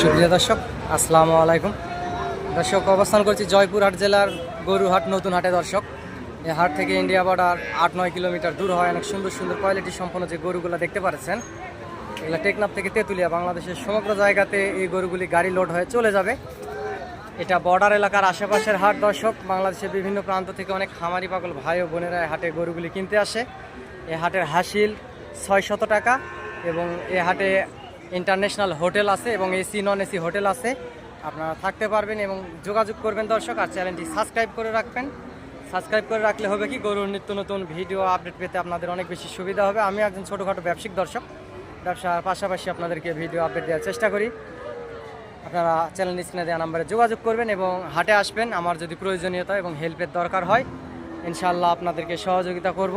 সুপ্রিয় দর্শক, আসসালামু আলাইকুম। দর্শক, অবস্থান করছি জয়পুরহাট জেলার গরুহাট নতুন হাটে দর্শক। এই হাট থেকে ইন্ডিয়া বর্ডার আট নয় কিলোমিটার দূর হয়। অনেক সুন্দর সুন্দর কোয়ালিটি সম্পন্ন যে গরুগুলো দেখতে পাচ্ছেন, এগুলো টেকনাফ থেকে তেঁতুলিয়া, বাংলাদেশের সমগ্র জায়গাতে এই গরুগুলি গাড়ি লোড হয়ে চলে যাবে। এটা বর্ডার এলাকার আশেপাশের হাট দর্শক। বাংলাদেশের বিভিন্ন প্রান্ত থেকে অনেক খামারি পাগল ভাই ও বোনেরা হাটে গরুগুলি কিনতে আসে। এই হাটের হাসিল ছয় টাকা এবং এ হাটে ইন্টারন্যাশনাল হোটেল আছে এবং এসি নন এসি হোটেল আছে। আপনারা থাকতে পারবেন এবং যোগাযোগ করবেন দর্শক, আর চ্যানেলটি সাবস্ক্রাইব করে রাখবেন। সাবস্ক্রাইব করে রাখলে হবে কি? গরুর নিত্য নতুন ভিডিও আপডেট পেতে আপনাদের অনেক বেশি সুবিধা হবে। আমি একজন ছোটোখাটো ব্যবসায়িক দর্শক। ব্যবসার পাশাপাশি আপনাদেরকে ভিডিও আপডেট দেওয়ার চেষ্টা করি। আপনারা চ্যানেল স্ক্রিনে দেওয়া নাম্বারে যোগাযোগ করবেন এবং হাটে আসবেন। আমার যদি প্রয়োজনীয়তা এবং হেল্পের দরকার হয়, ইনশাআল্লাহ আপনাদেরকে সহযোগিতা করব।